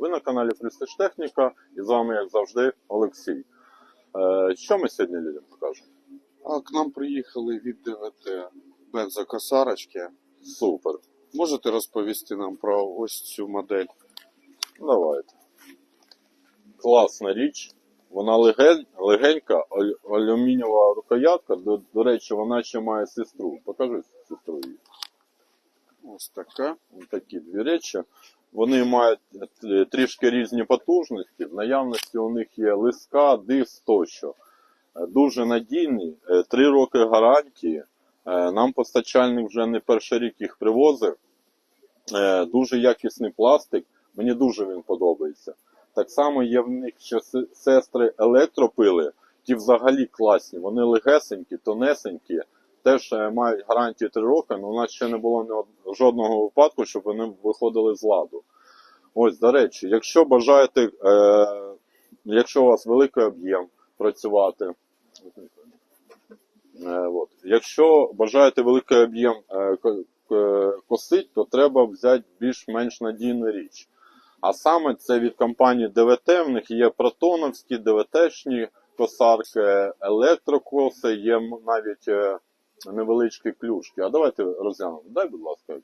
Ви на каналі Фрістич Техніка і з вами, як завжди, Олексій. Е, що ми сьогодні людям покажемо? А к нам приїхали від ДВТ бензокосарочки. Супер. Можете розповісти нам про ось цю модель? Давайте. Класна річ. Вона леген, легенька, аль- алюмінієва рукоятка. До, до речі, вона ще має сестру. Покажи сестру її. Ось така. такі дві речі. Вони мають е, трішки різні потужності. В наявності у них є лиска, диск тощо. Е, Дуже надійний, е, три роки гарантії. Нам постачальник вже не перший рік їх привозив. Дуже якісний пластик. Мені дуже він подобається. Так само є в них ще сестри електропили, ті взагалі класні. Вони легесенькі, тонесенькі, теж мають гарантію 3 роки, але у нас ще не було жодного випадку, щоб вони виходили з ладу. Ось, до речі, якщо бажаєте, е, якщо у вас великий об'єм працювати, е, от, якщо бажаєте великий об'єм е, косить, то треба взяти більш-менш надійну річ. А саме це від компанії ДВТ, в них є протоновські, ДВТшні косарки, електрокоси, є навіть е, невеличкі клюшки. А давайте розглянемо. Дай, будь ласка,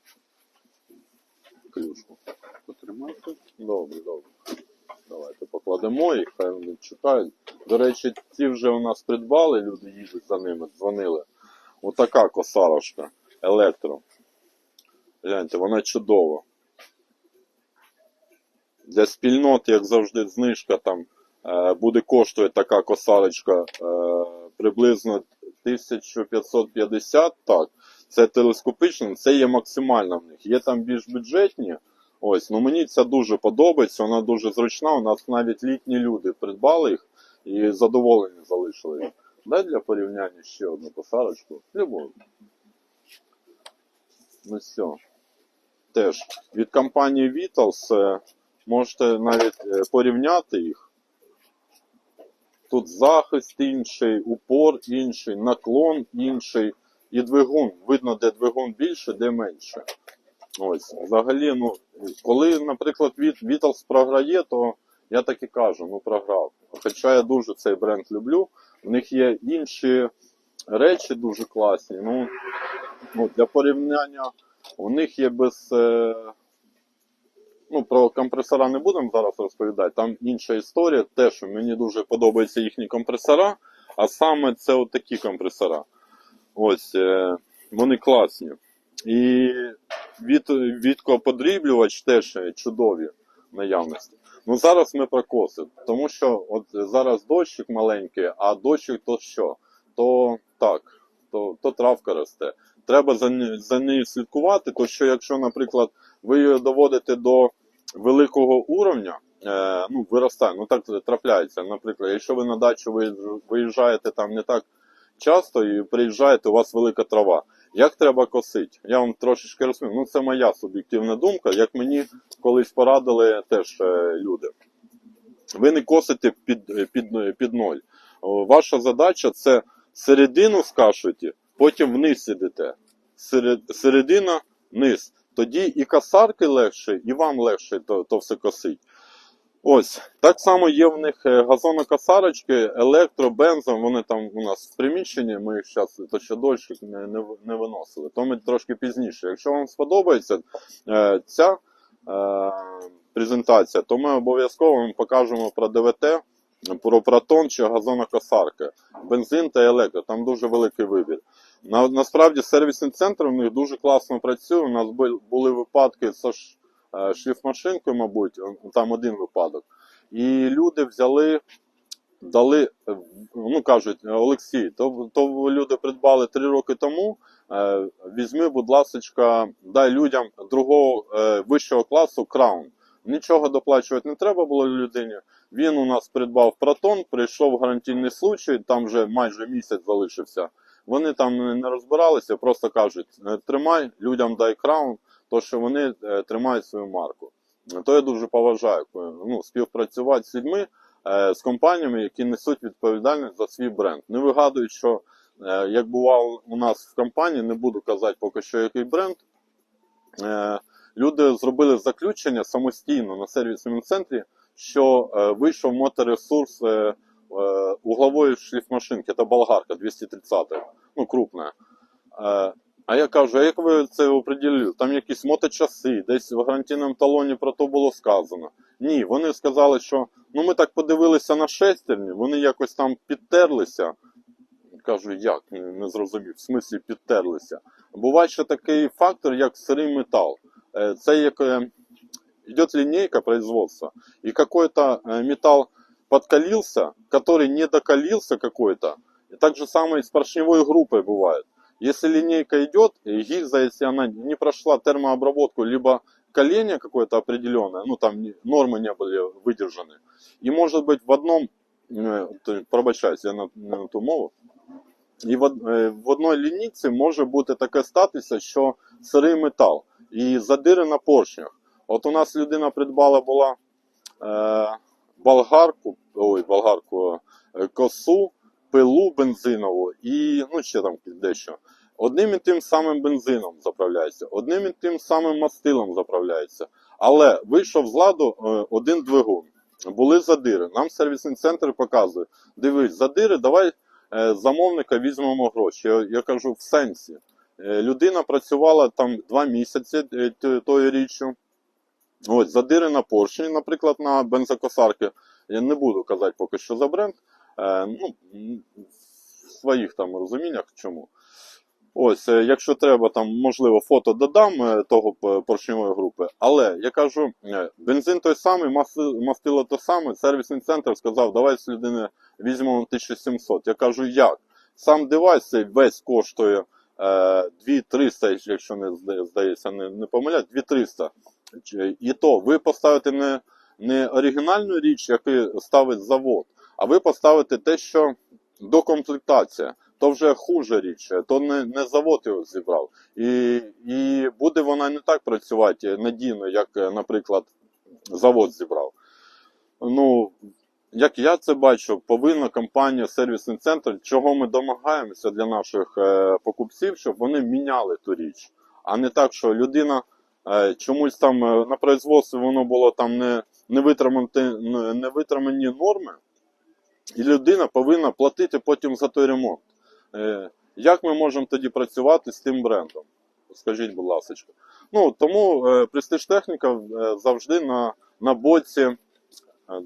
клюшку. Потримайте. Добре, добре. Давайте покладемо їх, хай вони чекають. До речі, ці вже у нас придбали, люди їдуть за ними, дзвонили. Отака косарочка, електро. Гляньте, вона чудова. Для спільнот, як завжди, знижка там е, буде коштувати така косарочка е, приблизно 1550, так. Це телескопично, це є максимальна в них. Є там більш бюджетні. Ось, ну мені це дуже подобається, вона дуже зручна. У нас навіть літні люди придбали їх і задоволені залишили їх. Дай для порівняння ще одну косарочку. Любов. Ну все. Теж від компанії Vitals е, можете навіть е, порівняти їх. Тут захист інший, упор інший, наклон інший і двигун. Видно, де двигун більше, де менше. Ось, взагалі, ну, коли, наприклад, Beatles програє, то я так і кажу, ну програв. Хоча я дуже цей бренд люблю. В них є інші речі дуже класні. Ну, ну для порівняння, у них є без. Е, ну, про компресора не будемо зараз розповідати. Там інша історія. Те, що мені дуже подобаються їхні компресора, а саме це от такі компресора. Ось, е, вони класні. І від, відкоподріблювач теж чудові наявності. Ну зараз ми про коси, тому що от зараз дощик маленький, а дощик то що? То так, то, то травка росте. Треба за, за нею слідкувати, то що якщо, наприклад, ви її доводите до великого уровня, е, ну, виростає, ну так трапляється. Наприклад, якщо ви на дачу виїжджаєте там не так часто і приїжджаєте, у вас велика трава. Як треба косити? Я вам трошечки розповім. Ну, це моя суб'єктивна думка, як мені колись порадили теж е, люди. Ви не косите під, під, під ноль. Ваша задача це середину скашуєте, потім вниз ідете. Серед, середина вниз. Тоді і косарки легше, і вам легше то, то все косить. Ось, так само є в них е, газонокосарочки, електро, бензом, вони там у нас в приміщенні, ми їх зараз то ще дощик не, не, не виносили, то ми трошки пізніше. Якщо вам сподобається е, ця е, презентація, то ми обов'язково вам покажемо про ДВТ, про протон чи газонокосарки, бензин та електро, там дуже великий вибір. На, насправді сервісний центр у них дуже класно працює. У нас бу- були випадки з е, шліфмашинкою, мабуть, там один випадок. І люди взяли, дали, е, ну кажуть, Олексій, то, то люди придбали три роки тому. е, Візьми, будь ласка, дай людям другого вищого класу краун. Нічого доплачувати не треба було людині. Він у нас придбав протон, прийшов гарантійний случай, там вже майже місяць залишився. Вони там не- розбиралися, просто кажуть: «Е, тримай, людям дай краун, то що вони е, тримають свою марку. То я дуже поважаю е, ну, співпрацювати з людьми, з компаніями, які несуть відповідальність за свій бренд. Не вигадують, що як бувало у нас в компанії, не буду казати поки що який бренд. Люди зробили заключення самостійно на сервісному центрі, що вийшов моторесурс углової шліфмашинки, це болгарка 230, ну крупна. Е, а я кажу, а як ви це определили? Там якісь моточаси, десь в гарантійному талоні про то було сказано. Ні, вони сказали, що ну ми так подивилися на шестерні, вони якось там підтерлися. Кажу, як не, зрозумів, в смислі підтерлися. Буває ще такий фактор, як сирий метал. Е, Це як е, идет линейка производства, какой-то э, металл подкалился, который не докалился какой-то. И так же самое и с поршневой группой бывает. Если линейка идет, и гильза, если она не прошла термообработку, либо коление какое-то определенное, ну там не- нормы не были выдержаны, и может быть в одном, э, то- пробачаюсь, я на, не на ту мову, і в, од- е, в одній лінійці може бути таке статися, що сирий метал і задири на поршнях. От у нас людина придбала була е, болгарку, ой, болгарку, е, косу, пилу бензинову і ну ще там дещо. Одним і тим самим бензином заправляється, одним і тим самим мастилом заправляється. Але вийшов з ладу е, один двигун. Були задири. Нам сервісний центр показує: дивись, задири, давай е, замовника візьмемо гроші. Я, я кажу, в сенсі. Людина працювала там два місяці тою річчю. Ось, задири на поршні, наприклад, на бензокосарки. Я не буду казати поки що за бренд. Е, ну, в своїх там розуміннях чому. Ось, е, якщо треба, там можливо фото додам е, того поршньової групи. Але я кажу, е, бензин той самий, мастило те саме. Сервісний центр сказав, давай з людини візьмемо 1700. Я кажу, як? Сам девайс весь коштує е, 2300, якщо не здається, не, не помиляють, 2300. Чи- І то ви поставите не, не оригінальну річ, яку ставить завод, а ви поставите те, що докомплектація. То вже хуже річ, то не, не завод його зібрав. І, і буде вона не так працювати надійно, як, е, наприклад, завод зібрав. Ну, як я це бачу, повинна компанія сервісний центр, чого ми домагаємося для наших е, покупців, щоб вони міняли ту річ. А не так, що людина е, чомусь там е, на производстві воно було там не, не, не, витримані норми, і людина повинна платити потім за той ремонт. Е, як ми можемо тоді працювати з тим брендом? Скажіть, будь ласка. Ну, тому е, престиж техніка е, завжди на, на боці. е,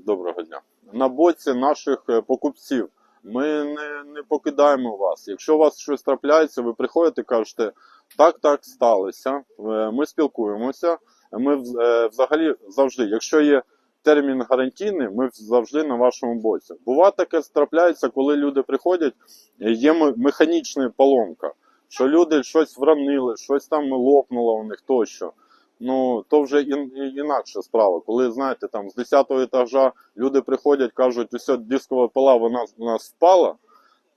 Доброго дня. На боці наших е, покупців. Ми не, не покидаємо вас. Якщо у вас щось трапляється, ви приходите і кажете, так, так сталося. Е, Ми спілкуємося. Ми е, взагалі завжди, якщо є термін гарантійний, ми завжди на вашому боці. Буває таке трапляється, коли люди приходять, є механічна поломка, що люди щось вранили, щось там лопнуло у них тощо. Ну, то вже інакша справа. Коли, знаєте, там з 10-го етажа люди приходять, кажуть, усе дискова пола вона у нас впала,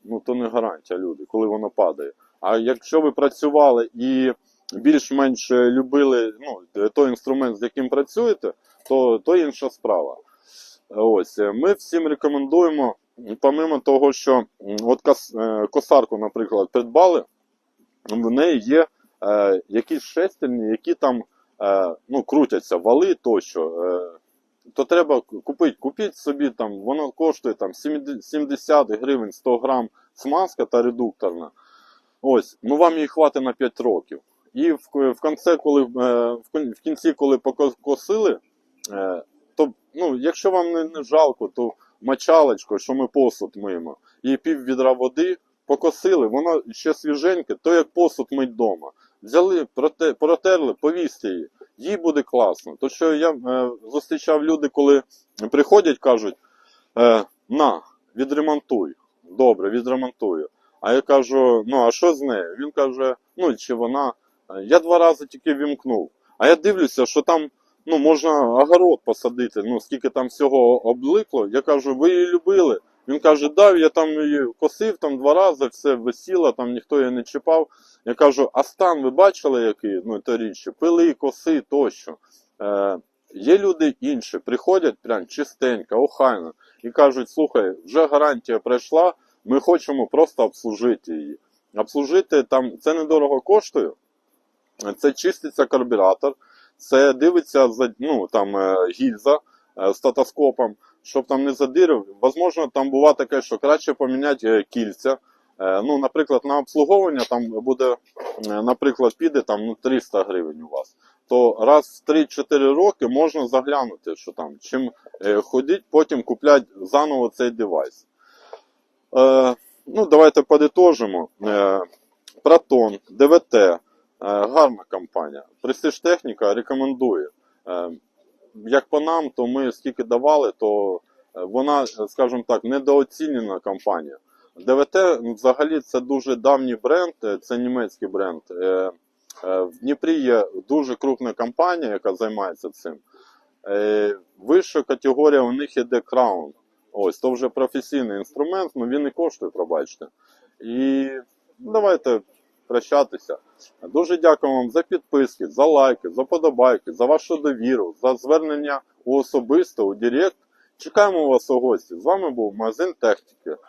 ну то не гарантія люди, коли воно падає. А якщо ви працювали і більш-менш любили ну, той інструмент, з яким працюєте, то, то інша справа. Ось, ми всім рекомендуємо, помимо того, що от е, косарку, наприклад, придбали, в неї є е, якісь шестерні, які там е, ну, крутяться, вали тощо. Е, то треба купити, купіть собі там, воно коштує там 70 70 гривень 100 грам смазка та редукторна. Ось, ну вам її хватить на 5 років. І в, в, кінці, коли, е, в кінці, коли покосили, е, то ну, якщо вам не, не жалко, то мочалочкою, що ми посуд миємо, і пів відра води покосили, воно ще свіженьке, то як посуд мить вдома. Взяли, проте, протерли, повісьте її, їй буде класно. То що я е, зустрічав люди, коли приходять, кажуть, е, на, відремонтуй. Добре, відремонтую. А я кажу, ну а що з нею? Він каже, ну чи вона. Е, Я два рази тільки вімкнув. А я дивлюся, що там ну, можна огород посадити, ну скільки там всього обликло. Я кажу, ви її любили. Він каже, да, я там її косив там два рази, все висіло, там ніхто її не чіпав. Я кажу, а стан ви бачили який? Ну, то пили, коси тощо. Е, є люди інші, приходять прям чистенько, охайно, і кажуть, слухай, вже гарантія пройшла, ми хочемо просто обслужити її. Обслужити там це недорого коштує. Це чиститься карбюратор, Це дивиться ну, там, е, гільза е, статоскопом, щоб там не задирив. Возможно, там буває таке, що краще поміняти е, кільця. Ну, наприклад, на обслуговування там буде, наприклад, піде там ну, 300 гривень у вас. То раз в 3-4 роки можна заглянути, що там, чим ходить, потім купляти заново цей девайс. Е, ну, давайте подитожимо. Е, Протон, ДВТ, е, гарна компанія. Prestige Техніка рекомендує. Як по нам, то ми скільки давали, то вона, скажімо так, недооцінена компанія. ДВТ взагалі це дуже давній бренд, це німецький бренд. В Дніпрі є дуже крупна компанія, яка займається цим. Вища категорія у них іде Crown. Ось, то вже професійний інструмент, але він і коштує, пробачте. І ну, давайте прощатися. Дуже дякую вам за підписки, за лайки, за подобайки, за вашу довіру, за звернення у особисто, у Директ. Чекаємо вас у гості. З вами був магазин техніки.